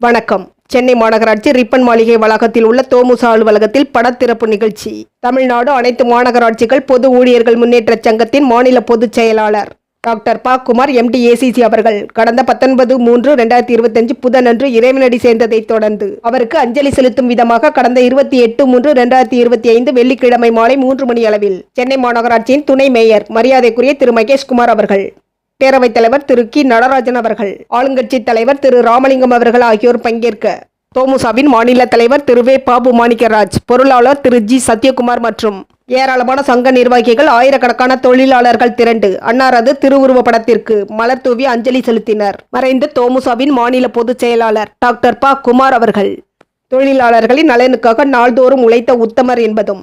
வணக்கம். சென்னை மாநகராட்சி ரிப்பன் மாளிகை வளாகத்தில் உள்ள தோமுசா அலுவலகத்தில் படத்திறப்பு நிகழ்ச்சி. தமிழ்நாடு அனைத்து மாநகராட்சிகள் பொது ஊழியர்கள் முன்னேற்ற சங்கத்தின் மாநில பொதுச் செயலாளர். டாக்டர் பா. குமார் எம்டிஏசிசி அவர்கள் கடந்த பத்தொன்பது மூன்று ரெண்டாயிரத்தி இருபத்தஞ்சு புதனன்று இறைவனடி சேர்ந்ததைத் தொடர்ந்து அவருக்கு அஞ்சலி செலுத்தும் விதமாக கடந்த இருபத்தி எட்டு மூன்று ரெண்டாயிரத்தி இருபத்தி ஐந்து வெள்ளிக்கிழமை மாலை மூன்று மணி அளவில் சென்னை மாநகராட்சியின் துணை மேயர் மரியாதைக்குரிய திரு. மகேஷ்குமார் அவர்கள் பேரவைத் தலைவர் திரு கி. நடராஜன் அவர்கள் ஆளுங்கட்சி தலைவர் திரு ராமலிங்கம் அவர்கள் ஆகியோர் பங்கேற்க தோமுசாவின் மாநில தலைவர் திரு வே. பாபு மாணிக்கராஜ் பொருளாளர் திரு ஜி. சத்யகுமார் மற்றும் ஏராளமான சங்க நிர்வாகிகள் ஆயிரக்கணக்கான தொழிலாளர்கள் திரண்டு அன்னாரது திருவுருவ படத்திற்கு மலர் தூவி அஞ்சலி செலுத்தினர். மறைந்த தோமுசாவின் மாநில பொதுச் செயலாளர் டாக்டர் ப. குமார் அவர்கள் தொழிலாளர்களின் நலனுக்காக நாள்தோறும் உழைத்த உத்தமர் என்பதும்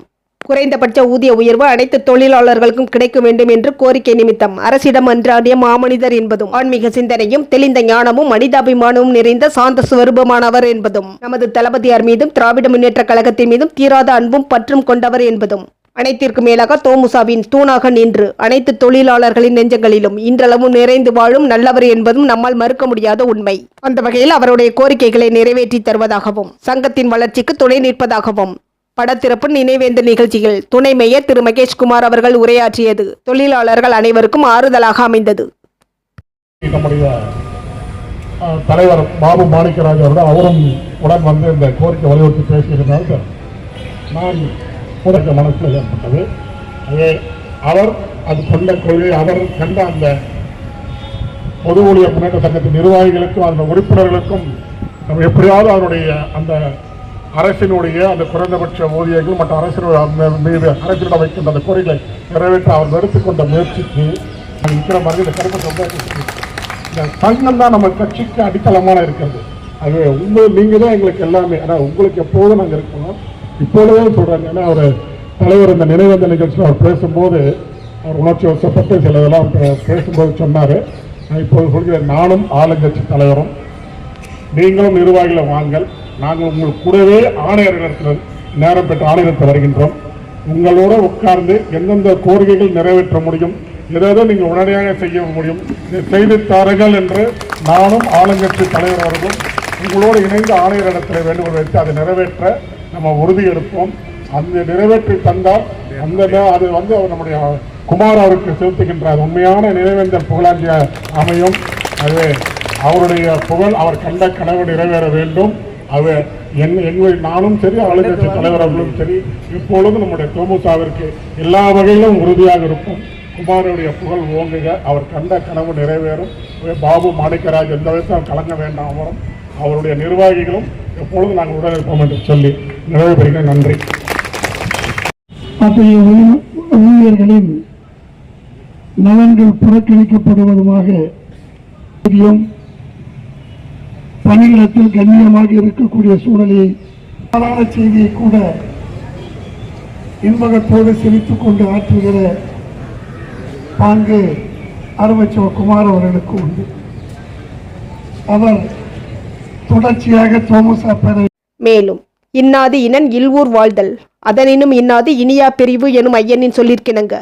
குறைந்தபட்ச ஊதிய உயர்வு அனைத்து தொழிலாளர்களுக்கும் கிடைக்க வேண்டும் என்று கோரிக்கை நிமித்தம் அரசிடம் அன்றாடிய மாமனிதர் என்பதும் ஆன்மீக சிந்தனையும் தெளிந்த ஞானமும் மனிதாபிமானமும் நிறைந்த சாந்த சுவரூபமானவர் என்பதும் நமது தளபதியார் மீதும் திராவிட முன்னேற்ற கழகத்தின் மீதும் தீராத அன்பும் பற்றும் கொண்டவர் என்பதும். அனைத்திற்கு மேலாக தோமுசாவின் தூணாக நின்று அனைத்து தொழிலாளர்களின் நெஞ்சங்களிலும் இன்றளவும் நிறைந்து வாழும் நல்லவர் என்பதும் நம்மால் மறுக்க முடியாத உண்மை. அந்த வகையில் அவருடைய கோரிக்கைகளை நிறைவேற்றி தருவதாகவும் சங்கத்தின் வளர்ச்சிக்கு துணை நிற்பதாகவும் படத்திறப்பு நினைவேந்த நிகழ்ச்சியில் துணை மேயர் திரு மகேஷ்குமார் அவர்கள் உரையாற்றியது. தொழிலாளர்கள் அனைவருக்கும் ஆறுதலாக அமைந்தது. நம்முடைய தலைவர் பாபு மாணிக்கராஜ் அவர்கள் அவரும் உடன் வந்து இந்த கோரிக்கை வலியுறுத்தி பேசியிருந்தால் நான் உடக்க மனசில் ஏற்பட்டது. அதே அவர் அது கொண்ட கொள்கை அவர் கண்ட அந்த பொது ஊழியர் முன்னேற்ற சங்கத்தின் நிர்வாகிகளுக்கும் அந்த உறுப்பினர்களுக்கும் நம்ம எப்படியாவது அவருடைய அந்த அரசினுடைய அந்த குறைந்தபட்ச ஊதியங்கள் மற்றும் அரசினுடைய அந்த மீது அரசிடம் வைக்கின்ற அந்த கோரிக்கைகளை நிறைவேற்ற அவர் எடுத்துக்கொண்ட முயற்சிக்கு இருக்கிற மாதிரி இந்த கருப்பை ரொம்ப இந்த சங்கம் தான் நம்ம கட்சிக்கு அடித்தளமான இருக்கிறது. அது உங்கள் நீங்கள் தான் எங்களுக்கு எல்லாமே. ஆனால் உங்களுக்கு எப்போதும் நாங்கள் இருக்கணும் இப்பொழுதே சொல்கிறாங்க ஏன்னா அவர் தலைவர் இந்த நினைவந்த நிகழ்ச்சியில் அவர் பேசும்போது அவர் உணர்ச்சி வசப்பட்டு சில இதெல்லாம் பேசும்போது சொன்னார். நான் இப்போது சொல்கிறேன் நானும் ஆளுங்கட்சி தலைவரும் நீங்களும் நிர்வாகிகளை வாங்கள். நாங்கள் உங்கள் கூடவே ஆணையரிடத்தில் நேரம் பெற்று ஆணையத்தில் வருகின்றோம். உங்களோட உட்கார்ந்து எந்தெந்த கோரிக்கைகள் நிறைவேற்ற முடியும் எதோ நீங்கள் உடனடியாக செய்ய முடியும் இதை செய்து தாருங்கள் என்று நானும் ஆளுங்கட்சி தலைவர் அவர்களும் உங்களோடு இணைந்து ஆணையரிடத்தில் வேண்டுகோள் வைத்து அதை நிறைவேற்ற நம்ம உறுதி எடுப்போம். அந்த நிறைவேற்றி தந்தால் அந்த அது வந்து அவர் நம்முடைய குமார் அவருக்கு செலுத்துகின்ற உண்மையான நினைவேந்தல் புகழாஞ்சிய அமையும். அது அவருடைய புகழ் அவர் கண்ட கனவு நிறைவேற வேண்டும். அது என் எங்கள் நானும் சரி ஆளுங்கட்சி தலைவர் அவர்களும் சரி. இப்பொழுதும் நம்முடைய தோமுசாவிற்கு எல்லா வகையிலும் உறுதியாக இருக்கும் குமாருடைய புகழ் ஓங்குக. அவர் கண்ட கனவு நிறைவேறும். பாபு மாணிக்கராஜ் எந்த விதத்தில் கலங்க வேண்டாம் அவரும். அவருடைய நிர்வாகிகளும் எப்பொழுதும் நாங்கள் உடன் இருப்போம் என்று சொல்லி நிறைவு பெறுகிறேன். நன்றி. அத்தகைய ஊழிய- ஊழியர்களின் நலன்கள் புறக்கணிக்கப்படுவதுமாக ஊதியம் பணியிடத்தில் கண்ணியமாக இருக்கக்கூடிய சூழலில் சாதாரண செய்தியை கூட இன்பகத்தோடு சிரித்துக் கொண்டு ஆற்றுகிற பாங்கு அருமச்சிவகுமார் அவர்களுக்கு உண்டு. அவர் தொடர்ச்சியாக தோமசா பெற மேலும் இன்னாது இனன் இல்வூர் வாழ்தல் அதனினும் இன்னாது இனியா பிரிவு எனும் ஐயனின் சொல்லிற்கிணங்க.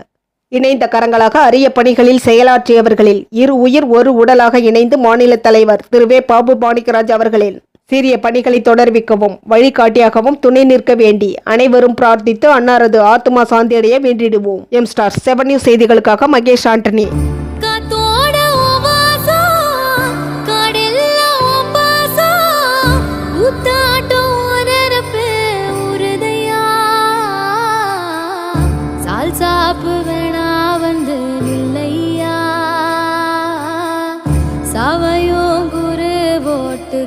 இணைந்த கரங்களாக அரிய பணிகளில் செயலாற்றியவர்களில் இரு உயிர் ஒரு உடலாக இணைந்து மாநில தலைவர் திரு வே. பாபு மாணிக்கராஜ் அவர்களின் சீரிய பணிகளை தொடர்விக்கவும் வழிகாட்டியாகவும் துணை நிற்க வேண்டி அனைவரும் பிரார்த்தித்து அன்னாரது ஆத்மா சாந்தியடைய வேண்டிடுவோம். எம் ஸ்டார் செவன் நியூஸ் செய்திகளுக்காக மகேஷ் ஆண்டனி. போட்டு